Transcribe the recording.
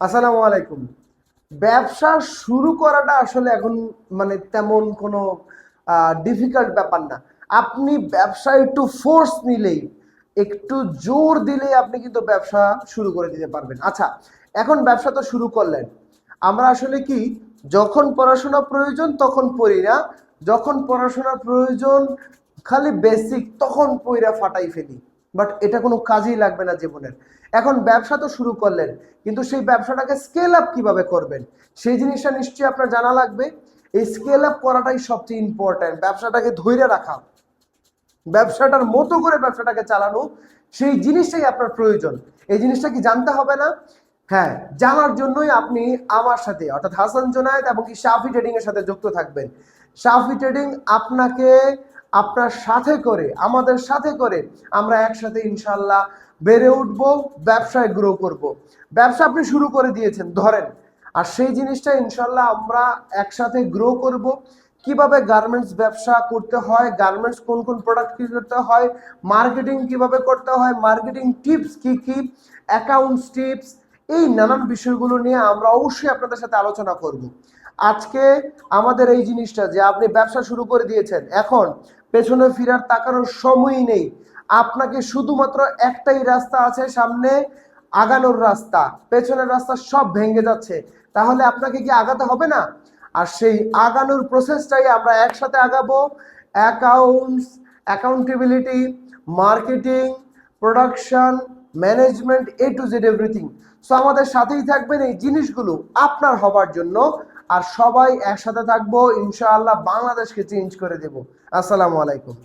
আসসালামু আলাইকুম। ব্যবসা শুরু করাটা আসলে এখন মানে তেমন কোনো ডিফিকাল্ট ব্যাপার না। আপনি ব্যবসা একটু ফোর্স নিলেই, একটু জোর দিলেই আপনি কিন্তু ব্যবসা শুরু করে দিতে পারবেন। আচ্ছা এখন ব্যবসা তো শুরু করলেন। আমরা আসলে কি, যখন পড়াশোনা প্রয়োজন তখন পড়ি না, যখন পড়াশোনা প্রয়োজন খালি বেসিক তখন পইরা ফাটাই ফেলি। বাট এটা কোনো কাজেই লাগবে না জীবনের। এখন ব্যবসা তো শুরু করলেন, কিন্তু সেই ব্যবসাটাকে স্কেল আপ কীভাবে করবেন? সেই জিনিসটা নিশ্চয়ই আপনার জানা লাগবে। এই স্কেল আপ করাটাই সবচেয়ে ইম্পর্ট্যান্ট ব্যবসাটাকে ধৈর্য রাখা। ব্যবসাটার মতো করে ব্যবসাটাকে চালানো, সেই জিনিসটাই আপনার প্রয়োজন। এই জিনিসটা কি জানতে হবে না? হ্যাঁ জানার জন্যই আপনি আমার সাথে, অর্থাৎ হাসান জোনায়েদ এবং কি শাফি ট্রেডিং এর সাথে যুক্ত থাকবেন। শাফি ট্রেডিং আপনাকে আপনার সাথে করে, আমাদের সাথে করে আমরা একসাথে ইনশাল্লাহ বেড়ে উঠব, ব্যবসায় গ্রো করব। ব্যবসা আপনি শুরু করে দিয়েছেন, ধরেন। আর সেই জিনিসটা ইনশাল্লাহ আমরা একসাথে গ্রো করব। কীভাবে গার্মেন্টস ব্যবসা করতে হয় গার্মেন্টস কোন কোন প্রোডাক্ট কি করতে হয় মার্কেটিং কীভাবে করতে হয় মার্কেটিং টিপস কি কি অ্যাকাউন্টস টিপস এই নানান বিষয়গুলো নিয়ে আমরা অবশ্যই আপনাদের সাথে আলোচনা করব। আজকে আমাদের এই জিনিসটা যে আপনি ব্যবসা শুরু করে দিয়েছেন, এখন পেছনে ফিরার তাকানোর সময়ই নেই। আপনাকে শুধুমাত্র একটাই রাস্তা আছে সামনে, আগানোর রাস্তা। পেছনের রাস্তা সব ভেঙে যাচ্ছে। তাহলে আপনাকে কি আগাতে হবে না? আর সেই আগানোর প্রসেসটাই আমরা একসাথে আগাবো। Accounts accountability marketing production management A to Z everything so আমাদের সাথেই থাকবেন এই জিনিসগুলো আপনার হবার জন্য। আর সবাই একসাথে থাকব, ইনশাআল্লাহ বাংলাদেশকে চেঞ্জ করে দেব। আসসালামু আলাইকুম।